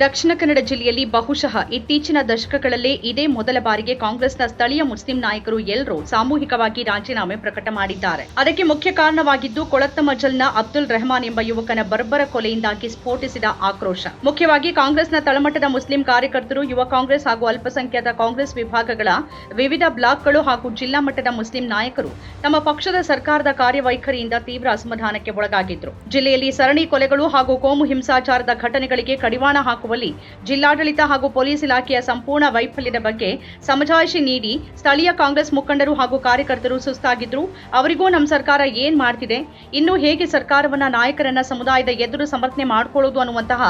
ದಕ್ಷಿಣ ಕನ್ನಡ ಜಿಲ್ಲೆಯಲ್ಲಿ ಬಹುಶಃ ಇತ್ತೀಚಿನ ದಶಕಗಳಲ್ಲೇ ಇದೇ ಮೊದಲ ಬಾರಿಗೆ ಕಾಂಗ್ರೆಸ್ನ ಸ್ಥಳೀಯ ಮುಸ್ಲಿಂ ನಾಯಕರು ಎಲ್ಲರೂ ಸಾಮೂಹಿಕವಾಗಿ ರಾಜೀನಾಮೆ ಪ್ರಕಟ ಮಾಡಿದ್ದಾರೆ. ಅದಕ್ಕೆ ಮುಖ್ಯ ಕಾರಣವಾಗಿದ್ದು ಕೊಳತ್ತಮಜಲ್ನ ಅಬ್ದುಲ್ ರೆಹಮಾನ್ ಎಂಬ ಯುವಕನ ಬರ್ಬರ ಕೊಲೆಯಿಂದಾಗಿ ಸ್ಫೋಟಿಸಿದ ಆಕ್ರೋಶ. ಮುಖ್ಯವಾಗಿ ಕಾಂಗ್ರೆಸ್ನ ತಳಮಟ್ಟದ ಮುಸ್ಲಿಂ ಕಾರ್ಯಕರ್ತರು, ಯುವ ಕಾಂಗ್ರೆಸ್ ಹಾಗೂ ಅಲ್ಪಸಂಖ್ಯಾತ ಕಾಂಗ್ರೆಸ್ ವಿಭಾಗಗಳ ವಿವಿಧ ಬ್ಲಾಕ್ಗಳು ಹಾಗೂ ಜಿಲ್ಲಾ ಮಟ್ಟದ ಮುಸ್ಲಿಂ ನಾಯಕರು ತಮ್ಮ ಪಕ್ಷದ ಸರ್ಕಾರದ ಕಾರ್ಯವೈಖರಿಯಿಂದ ತೀವ್ರ ಅಸಮಾಧಾನಕ್ಕೆ ಒಳಗಾಗಿದ್ರು ಜಿಲ್ಲೆಯಲ್ಲಿ ಸರಣಿ ಕೊಲೆಗಳು ಹಾಗೂ ಕೋಮು ಹಿಂಸಾಚಾರದ ಘಟನೆಗಳಿಗೆ ಕಡಿವಾಣ ಹಾಕುವಲ್ಲಿ ಜಿಲ್ಲಾಡಳಿತ ಹಾಗೂ ಪೊಲೀಸ್ ಇಲಾಖೆಯ ಸಂಪೂರ್ಣ ವೈಫಲ್ಯದ ಬಗ್ಗೆ ಸಮಜಾಯಿಷಿ ನೀಡಿ ಸ್ಥಳೀಯ ಕಾಂಗ್ರೆಸ್ ಮುಖಂಡರು ಹಾಗೂ ಕಾರ್ಯಕರ್ತರು ಸುಸ್ತಾಗಿದ್ರು. ಅವರಿಗೂ ನಮ್ಮ ಸರ್ಕಾರ ಏನ್ ಮಾಡ್ತಿದೆ? ಇನ್ನು ಹೇಗೆ ಸರ್ಕಾರವನ್ನ ನಾಯಕರನ್ನ ಸಮುದಾಯದ ಎದುರು ಸಮರ್ಥನೆ ಮಾಡಿಕೊಳ್ಳುವುದು ಅನ್ನುವಂತಹ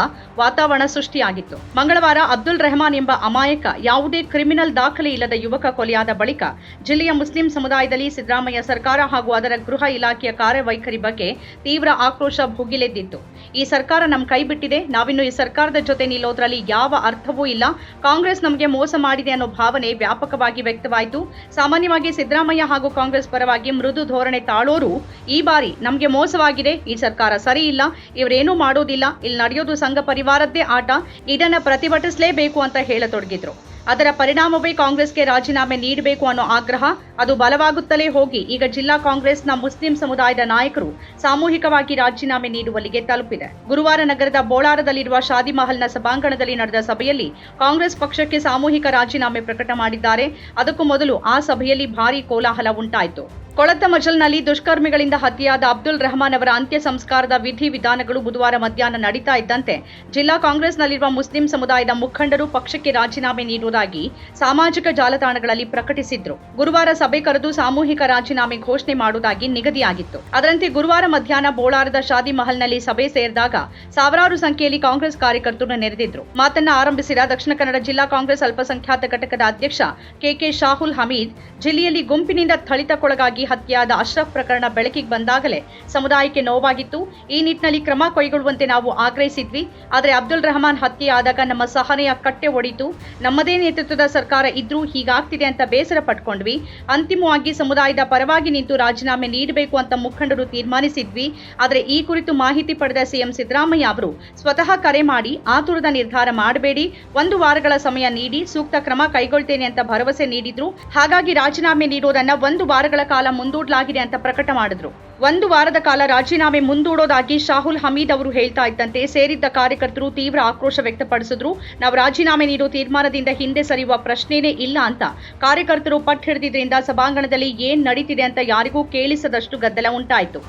ವಾತಾವರಣ ಸೃಷ್ಟಿಯಾಗಿತ್ತು. ಮಂಗಳವಾರ ಅಬ್ದುಲ್ ರೆಹಮಾನ್ ಎಂಬ ಅಮಾಯಕ, ಯಾವುದೇ ಕ್ರಿಮಿನಲ್ ದಾಖಲೆ ಇಲ್ಲದ ಯುವಕ ಕೊಲೆಯಾದ ಬಳಿಕ ಜಿಲ್ಲೆಯ ಮುಸ್ಲಿಂ ಸಮುದಾಯದಲ್ಲಿ ಸಿದ್ದರಾಮಯ್ಯ ಸರ್ಕಾರ ಹಾಗೂ ಅದರ ಗೃಹ ಇಲಾಖೆಯ ಕಾರ್ಯವೈಖರಿ ಬಗ್ಗೆ ತೀವ್ರ ಆಕ್ರೋಶ ಭುಗಿಲೆದ್ದಿತ್ತು. ಈ ಸರ್ಕಾರ ನಮ್ಮ ಕೈ ಬಿಟ್ಟಿದೆ. ನಾವಿನ್ನು ಈ ಸರ್ಕಾರದ ಜೊತೆ ನಿಲ್ಲೋದ್ರಲ್ಲಿ ಯಾವ ಅರ್ಥವೂ ಇಲ್ಲ. ಕಾಂಗ್ರೆಸ್ ನಮಗೆ ಮೋಸ ಮಾಡಿದೆ ಅನ್ನೋ ಭಾವನೆ ವ್ಯಾಪಕವಾಗಿ ವ್ಯಕ್ತವಾಯಿತು. ಸಾಮಾನ್ಯವಾಗಿ ಸಿದ್ದರಾಮಯ್ಯ ಹಾಗೂ ಕಾಂಗ್ರೆಸ್ ಪರವಾಗಿ ಮೃದು ಧೋರಣೆ ತಾಳೋರು ಈ ಬಾರಿ ನಮಗೆ ಮೋಸವಾಗಿದೆ. ಈ ಸರ್ಕಾರ ಸರಿ ಇಲ್ಲ. ಇವರೇನೂ ಮಾಡೋದಿಲ್ಲ. ಇಲ್ಲಿ ನಡೆಯೋದು ಸಂಘ ಪರಿವಾರದ್ದೇ ಆಟ. ಇದನ್ನ ಪ್ರತಿಭಟಿಸಲೇಬೇಕು ಅಂತ ಹೇಳತೊಡಗಿದ್ರು. ಅದರ ಪರಿಣಾಮವೇ ಕಾಂಗ್ರೆಸ್ಗೆ ರಾಜೀನಾಮೆ ನೀಡಬೇಕು ಅನ್ನೋ ಆಗ್ರಹ. ಅದು ಬಲವಾಗುತ್ತಲೇ ಹೋಗಿ. ಈಗ ಜಿಲ್ಲಾ ಕಾಂಗ್ರೆಸ್ನ ಮುಸ್ಲಿಂ ಸಮುದಾಯದ ನಾಯಕರು ಸಾಮೂಹಿಕವಾಗಿ ರಾಜೀನಾಮೆ ನೀಡುವಲ್ಲಿಗೆ ತಲುಪಿದೆ. ಗುರುವಾರ ನಗರದ ಬೋಳಾರದಲ್ಲಿರುವ ಶಾದಿ ಮಹಲ್ನ ಸಭಾಂಗಣದಲ್ಲಿ ನಡೆದ ಸಭೆಯಲ್ಲಿ ಕಾಂಗ್ರೆಸ್ ಪಕ್ಷಕ್ಕೆ ಸಾಮೂಹಿಕ ರಾಜೀನಾಮೆ ಪ್ರಕಟ ಮಾಡಿದ್ದಾರೆ. ಅದಕ್ಕೂ ಮೊದಲು ಆ ಸಭೆಯಲ್ಲಿ ಭಾರೀ ಕೋಲಾಹಲ ಉಂಟಾಯಿತು. ಕೊಳತ್ತ ಮಜಲ್ನಲ್ಲಿ ದುಷ್ಕರ್ಮಿಗಳಿಂದ ಹತ್ಯೆಯಾದ ಅಬ್ದುಲ್ ರೆಹಮಾನ್ ಅವರ ಅಂತ್ಯ ಸಂಸ್ಕಾರದ ವಿಧಿ ವಿಧಾನಗಳು ಬುಧವಾರ ಮಧ್ಯಾಹ್ನ ನಡೀತಾ ಇದ್ದಂತೆ ಜಿಲ್ಲಾ ಕಾಂಗ್ರೆಸ್ನಲ್ಲಿರುವ ಮುಸ್ಲಿಂ ಸಮುದಾಯದ ಮುಖಂಡರು ಪಕ್ಷಕ್ಕೆ ರಾಜೀನಾಮೆ ನೀಡುವುದಾಗಿ ಸಾಮಾಜಿಕ ಜಾಲತಾಣಗಳಲ್ಲಿ ಪ್ರಕಟಿಸಿದ್ರು. ಗುರುವಾರ ಸಭೆ ಕರೆದು ಸಾಮೂಹಿಕ ರಾಜೀನಾಮೆ ಘೋಷಣೆ ಮಾಡುವುದಾಗಿ ನಿಗದಿಯಾಗಿತ್ತು. ಅದರಂತೆ ಗುರುವಾರ ಮಧ್ಯಾಹ್ನ ಬೋಳಾರದ ಶಾದಿ ಮಹಲ್ನಲ್ಲಿ ಸಭೆ ಸೇರಿದಾಗ ಸಾವಿರಾರು ಸಂಖ್ಯೆಯಲ್ಲಿ ಕಾಂಗ್ರೆಸ್ ಕಾರ್ಯಕರ್ತರು ನೆರೆದಿದ್ರು. ಮಾತನ್ನ ಆರಂಭಿಸಿದ ದಕ್ಷಿಣ ಕನ್ನಡ ಜಿಲ್ಲಾ ಕಾಂಗ್ರೆಸ್ ಅಲ್ಪಸಂಖ್ಯಾತ ಘಟಕದ ಅಧ್ಯಕ್ಷ ಕೆಕೆ ಶಾಹುಲ್ ಹಮೀದ್, ಜಿಲ್ಲೆಯಲ್ಲಿ ಗುಂಪಿನಿಂದ ಥಳಿತಕ್ಕೊಳಗಾಗಿ ಹತ್ಯೆಯಾದ ಅಶ್ರಫ್ ಪ್ರಕರಣ ಬೆಳಕಿಗೆ ಬಂದಾಗಲೇ ಸಮುದಾಯಕ್ಕೆ ನೋವಾಗಿತ್ತು. ಈ ನಿಟ್ಟಿನಲ್ಲಿ ಕ್ರಮ ಕೈಗೊಳ್ಳುವಂತೆ ನಾವು ಆಗ್ರಹಿಸಿದ್ವಿ. ಆದರೆ ಅಬ್ದುಲ್ ರೆಹಮಾನ್ ಹತ್ಯೆಯಾದಾಗ ನಮ್ಮ ಸಹನೆಯ ಕಟ್ಟೆ ಒಡಿತು. ನಮ್ಮದೇ ನೇತೃತ್ವದ ಸರ್ಕಾರ ಇದ್ರೂ ಹೀಗಾಗ್ತಿದೆ ಅಂತ ಬೇಸರ ಪಟ್ಕೊಂಡ್ವಿ. ಅಂತಿಮವಾಗಿ ಸಮುದಾಯದ ಪರವಾಗಿ ನಿಂತು ರಾಜೀನಾಮೆ ನೀಡಬೇಕು ಅಂತ ಮುಖಂಡರು ತೀರ್ಮಾನಿಸಿದ್ವಿ. ಆದರೆ ಈ ಕುರಿತು ಮಾಹಿತಿ ಪಡೆದ ಸಿಎಂ ಸಿದ್ದರಾಮಯ್ಯ ಅವರು, ಸ್ವತಃ ಕರೆ ಮಾಡಿ ಆತುರದ ನಿರ್ಧಾರ ಮಾಡಬೇಡಿ. ಒಂದು ವಾರಗಳ ಸಮಯ ನೀಡಿ, ಸೂಕ್ತ ಕ್ರಮ ಕೈಗೊಳ್ತೇನೆ ಅಂತ ಭರವಸೆ ನೀಡಿದ್ರು. ಹಾಗಾಗಿ ರಾಜೀನಾಮೆ ನೀಡೋದನ್ನ ಒಂದು ವಾರಗಳ ಕಾಲ ಮುಂದೂಡಲಾಗಿದೆ ಅಂತ ಪ್ರಕಟ ಮಾಡಿದ್ರು. ಒಂದು ವಾರದ ಕಾಲ ರಾಜೀನಾಮೆ ಮುಂದೂಡೋದಾಗಿ ಶಾಹುಲ್ ಹಮೀದ್ ಅವರು ಹೇಳ್ತಾ ಇದ್ದಂತೆ ಸೇರಿದ್ದ ಕಾರ್ಯಕರ್ತರು ತೀವ್ರ ಆಕ್ರೋಶ ವ್ಯಕ್ತಪಡಿಸಿದ್ರು. ನಾವು ರಾಜೀನಾಮೆ ನೀಡುವ ತೀರ್ಮಾನದಿಂದ ಹಿಂದೆ ಸರಿಯುವ ಪ್ರಶ್ನೆನೇ ಇಲ್ಲ ಅಂತ. ಕಾರ್ಯಕರ್ತರು ಪಟ್ಟು ಹಿಡಿದಿದ್ದರಿಂದ ಸಭಾಂಗಣದಲ್ಲಿ ಏನ್ ನಡೀತಿದೆ ಅಂತ ಯಾರಿಗೂ ಕೇಳಿಸದಷ್ಟು ಗದ್ದಲ ಉಂಟಾಯಿತು.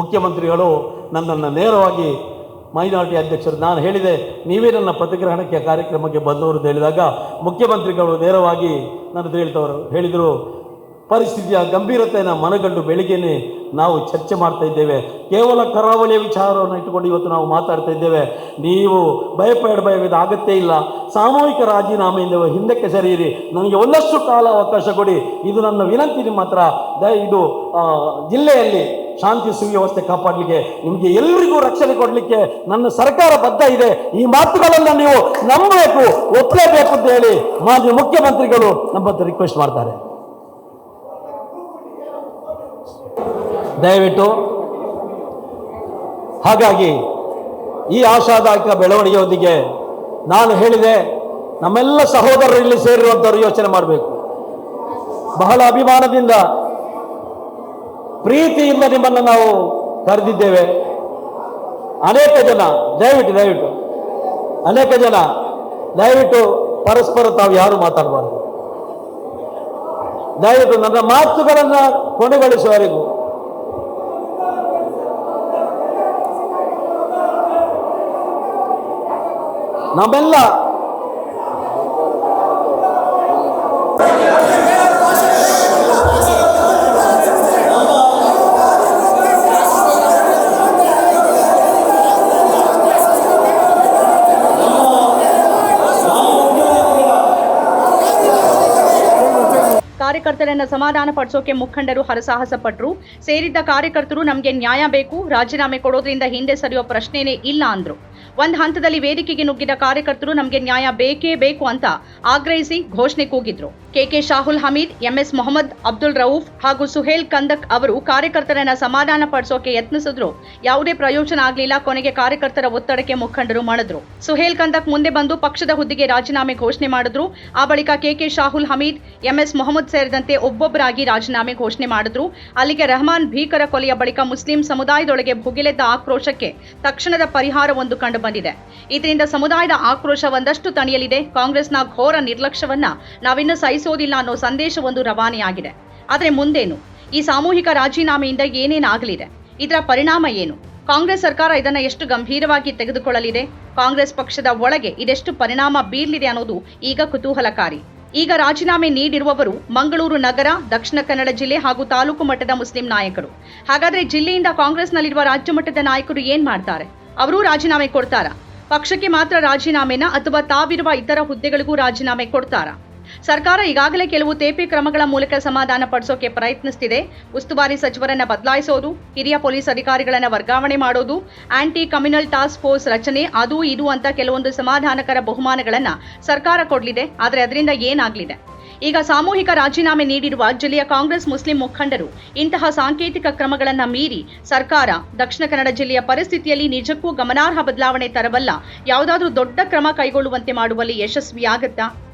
ಮುಖ್ಯಮಂತ್ರಿಗಳು ನನ್ನನ್ನು ನೇರವಾಗಿ ಮೈನಾರಿಟಿ ಅಧ್ಯಕ್ಷರು, ನಾನು ಹೇಳಿದೆ, ನೀವೇ ನನ್ನ ಪ್ರತಿಗ್ರಹಣಕ್ಕೆ ಕಾರ್ಯಕ್ರಮಕ್ಕೆ ಬಂದವರು ಹೇಳಿದಾಗ ಮುಖ್ಯಮಂತ್ರಿಗಳು ನೇರವಾಗಿ ನನ್ನ ಹೇಳ್ತವರು ಹೇಳಿದರು. ಪರಿಸ್ಥಿತಿಯ ಗಂಭೀರತೆಯನ್ನು ಮನಗಂಡು ಬೆಳಿಗ್ಗೆನೇ ನಾವು ಚರ್ಚೆ ಮಾಡ್ತಾ ಇದ್ದೇವೆ. ಕೇವಲ ಕರಾವಳಿಯ ವಿಚಾರವನ್ನು ಇಟ್ಟುಕೊಂಡು ಇವತ್ತು ನಾವು ಮಾತಾಡ್ತಾ ಇದ್ದೇವೆ. ನೀವು ಭಯಪಡಬೇಕಾದ ಅಗತ್ಯ ಇಲ್ಲ. ಸಾಮೂಹಿಕ ರಾಜೀನಾಮೆಯಿಂದ ಹಿಂದಕ್ಕೆ ಸರಿಯಿರಿ. ನನಗೆ ಒಂದಷ್ಟು ಕಾಲ ಅವಕಾಶ ಕೊಡಿ. ಇದು ನನ್ನ ವಿನಂತಿ ನಿಮ್ಮ ಹತ್ರ. ಇದು ಜಿಲ್ಲೆಯಲ್ಲಿ ಶಾಂತಿ ಸುವ್ಯವಸ್ಥೆ ಕಾಪಾಡಲಿಕ್ಕೆ, ನಿಮಗೆ ಎಲ್ರಿಗೂ ರಕ್ಷಣೆ ಕೊಡಲಿಕ್ಕೆ ನನ್ನ ಸರ್ಕಾರ ಬದ್ಧ ಇದೆ. ಈ ಮಾತುಗಳನ್ನು ನೀವು ನಂಬಬೇಕು, ಒಪ್ಪಲೇಬೇಕು ಅಂತ ಹೇಳಿ ಮಾಜಿ ಮುಖ್ಯಮಂತ್ರಿಗಳು ನಮ್ಮ ರಿಕ್ವೆಸ್ಟ್ ಮಾಡ್ತಾರೆ. ದಯವಿಟ್ಟು ಹಾಗಾಗಿ ಈ ಆಶಾದಾಯಕ ಬೆಳವಣಿಗೆಯೊಂದಿಗೆ ನಾನು ಹೇಳಿದೆ, ನಮ್ಮೆಲ್ಲ ಸಹೋದರರು ಇಲ್ಲಿ ಸೇರಿರುವಂಥವ್ರು ಯೋಚನೆ ಮಾಡಬೇಕು. ಬಹಳ ಅಭಿಮಾನದಿಂದ, ಪ್ರೀತಿಯಿಂದ ನಿಮ್ಮನ್ನು ನಾವು ಕರೆದಿದ್ದೇವೆ. ಅನೇಕ ಜನ, ದಯವಿಟ್ಟು ದಯವಿಟ್ಟು, ಅನೇಕ ಜನ, ದಯವಿಟ್ಟು ಪರಸ್ಪರ ತಾವು ಯಾರು ಮಾತಾಡಬಾರ್ದು. ದಯವಿಟ್ಟು ನನ್ನ ಮಾತುಗಳನ್ನು ಕೊನೆಗೊಳಿಸುವವರೆಗೂ ನಮ್ಮೆಲ್ಲ. ಕಾರ್ಯಕರ್ತರನ್ನ ಸಮಾಧಾನ ಪಡಿಸೋಕೆ ಮುಖಂಡರು ಹರಸಾಹಸ ಪಟ್ಟರು ಸೇರಿದ್ದ ಕಾರ್ಯಕರ್ತರು ನಮಗೆ ನ್ಯಾಯ ಬೇಕು, ರಾಜೀನಾಮೆ ಕೊಡೋದ್ರಿಂದ ಹಿಂದೆ ಸರಿಯೋ ಪ್ರಶ್ನೆನೇ ಇಲ್ಲ ಅಂದ್ರು. ಒಂದ್ ಹಂತದಲ್ಲಿ ವೇದಿಕೆಗೆ ನುಗ್ಗಿದ ಕಾರ್ಯಕರ್ತರು ನಮಗೆ ನ್ಯಾಯ ಬೇಕೇ ಬೇಕು ಅಂತ ಆಗ್ರಹಿಸಿ ಘೋಷಣೆ ಕೂಗಿದ್ರು. ಕೆಕೆ ಶಾಹುಲ್ ಹಮೀದ್, ಎಂಎಸ್ ಮೊಹಮ್ಮದ್ ಅಬ್ದುಲ್ ರೌಫ್ ಹಾಗೂ ಸುಹೇಲ್ ಕಂದಕ್ ಅವರು ಕಾರ್ಯಕರ್ತರನ್ನ ಸಮಾಧಾನ ಪಡಿಸೋಕೆ ಯತ್ನಿಸಿದ್ರು. ಯಾವುದೇ ಪ್ರಯೋಜನ ಆಗಲಿಲ್ಲ, ಕೊನೆಗೆ ಕಾರ್ಯಕರ್ತರ ಒತ್ತಡಕ್ಕೆ ಮುಖಂಡರು ಮಾಡಿದ್ರು ಸುಹೇಲ್ ಕಂದಕ್ ಮುಂದೆ ಬಂದು ಪಕ್ಷದ ಹುದ್ದೆಗೆ ರಾಜೀನಾಮೆ ಘೋಷಣೆ ಮಾಡಿದ್ರು. ಆ ಬಳಿಕ ಕೆಕೆ ಶಾಹುಲ್ ಹಮೀದ್, ಎಂಎಸ್ ಮೊಹಮ್ಮದ್ ಸೇರಿದಂತೆ ಒಬ್ಬೊಬ್ಬರಾಗಿ ರಾಜೀನಾಮೆ ಘೋಷಣೆ ಮಾಡಿದ್ರು. ಅಲ್ಲಿಗೆ ರಹಮಾನ್ ಭೀಕರ ಕೊಲೆಯ ಬಳಿಕ ಮುಸ್ಲಿಂ ಸಮುದಾಯದೊಳಗೆ ಭುಗಿಲೆದ್ದ ಆಕ್ರೋಶಕ್ಕೆ ತಕ್ಷಣದ ಪರಿಹಾರವೊಂದು ಕಂಡು ಬಂದಿದೆ. ಇದರಿಂದ ಸಮುದಾಯದ ಆಕ್ರೋಶ ಒಂದಷ್ಟು ತಣಿಯಲಿದೆ. ಕಾಂಗ್ರೆಸ್ನ ಘೋರ ನಿರ್ಲಕ್ಷ್ಯವನ್ನ ನಾವಿನ್ನು ಸಹಿಸೋದಿಲ್ಲ ಅನ್ನೋ ಸಂದೇಶವೊಂದು ರವಾನೆಯಾಗಿದೆ. ಆದರೆ ಮುಂದೇನು? ಈ ಸಾಮೂಹಿಕ ರಾಜೀನಾಮೆಯಿಂದ ಏನೇನಾಗಲಿದೆ? ಇದರ ಪರಿಣಾಮ ಏನು? ಕಾಂಗ್ರೆಸ್ ಸರ್ಕಾರ ಇದನ್ನ ಎಷ್ಟು ಗಂಭೀರವಾಗಿ ತೆಗೆದುಕೊಳ್ಳಲಿದೆ? ಕಾಂಗ್ರೆಸ್ ಪಕ್ಷದ ಒಳಗೆ ಇದೆಷ್ಟು ಪರಿಣಾಮ ಬೀರಲಿದೆ ಅನ್ನೋದು ಈಗ ಕುತೂಹಲಕಾರಿ. ಈಗ ರಾಜೀನಾಮೆ ನೀಡಿರುವವರು ಮಂಗಳೂರು ನಗರ, ದಕ್ಷಿಣ ಕನ್ನಡ ಜಿಲ್ಲೆ ಹಾಗೂ ತಾಲೂಕು ಮಟ್ಟದ ಮುಸ್ಲಿಂ ನಾಯಕರು. ಹಾಗಾದರೆ ಜಿಲ್ಲೆಯಿಂದ ಕಾಂಗ್ರೆಸ್ನಲ್ಲಿರುವ ರಾಜ್ಯ ಮಟ್ಟದ ನಾಯಕರು ಏನ್ ಮಾಡ್ತಾರೆ? ಅವರೂ ರಾಜೀನಾಮೆ ಕೊಡ್ತಾರಾ? ಪಕ್ಷಕ್ಕೆ ಮಾತ್ರ ರಾಜೀನಾಮೆನ ಅಥವಾ ತಾವಿರುವ ಇತರ ಹುದ್ದೆಗಳಿಗೂ ರಾಜೀನಾಮೆ ಕೊಡ್ತಾರಾ? ಸರ್ಕಾರ ಈಗಾಗಲೇ ಕೆಲವು ತೇಪೆ ಕ್ರಮಗಳ ಮೂಲಕ ಸಮಾಧಾನ ಪಡಿಸೋಕೆ ಪ್ರಯತ್ನಿಸ್ತಿದೆ. ಉಸ್ತುವಾರಿ ಸಚಿವರನ್ನ ಬದಲಾಯಿಸೋದು, ಹಿರಿಯ ಪೊಲೀಸ್ ಅಧಿಕಾರಿಗಳನ್ನ ವರ್ಗಾವಣೆ ಮಾಡೋದು ಆಂಟಿ ಕಮ್ಯುನಲ್ ಟಾಸ್ಕ್ ಫೋರ್ಸ್ ರಚನೆ, ಅದು ಇದು ಅಂತ ಕೆಲವೊಂದು ಸಮಾಧಾನಕರ ಬಹುಮಾನಗಳನ್ನ ಸರ್ಕಾರ ಕೊಡಲಿದೆ. ಆದರೆ ಅದರಿಂದ ಏನಾಗಲಿದೆ? ಈಗ ಸಾಮೂಹಿಕ ರಾಜೀನಾಮೆ ನೀಡಿರುವ ಜಿಲ್ಲೆಯ ಕಾಂಗ್ರೆಸ್ ಮುಸ್ಲಿಂ ಮುಖಂಡರು, ಇಂತಹ ಸಾಂಕೇತಿಕ ಕ್ರಮಗಳನ್ನು ಮೀರಿ ಸರ್ಕಾರ ದಕ್ಷಿಣ ಕನ್ನಡ ಜಿಲ್ಲೆಯ ಪರಿಸ್ಥಿತಿಯಲ್ಲಿ ನಿಜಕ್ಕೂ ಗಮನಾರ್ಹ ಬದಲಾವಣೆ ತರಬಲ್ಲ, ಯಾವುದಾದ್ರೂ ದೊಡ್ಡ ಕ್ರಮ ಕೈಗೊಳ್ಳುವಂತೆ ಮಾಡುವಲ್ಲಿ ಯಶಸ್ವಿಯಾಗತ್ತಾ?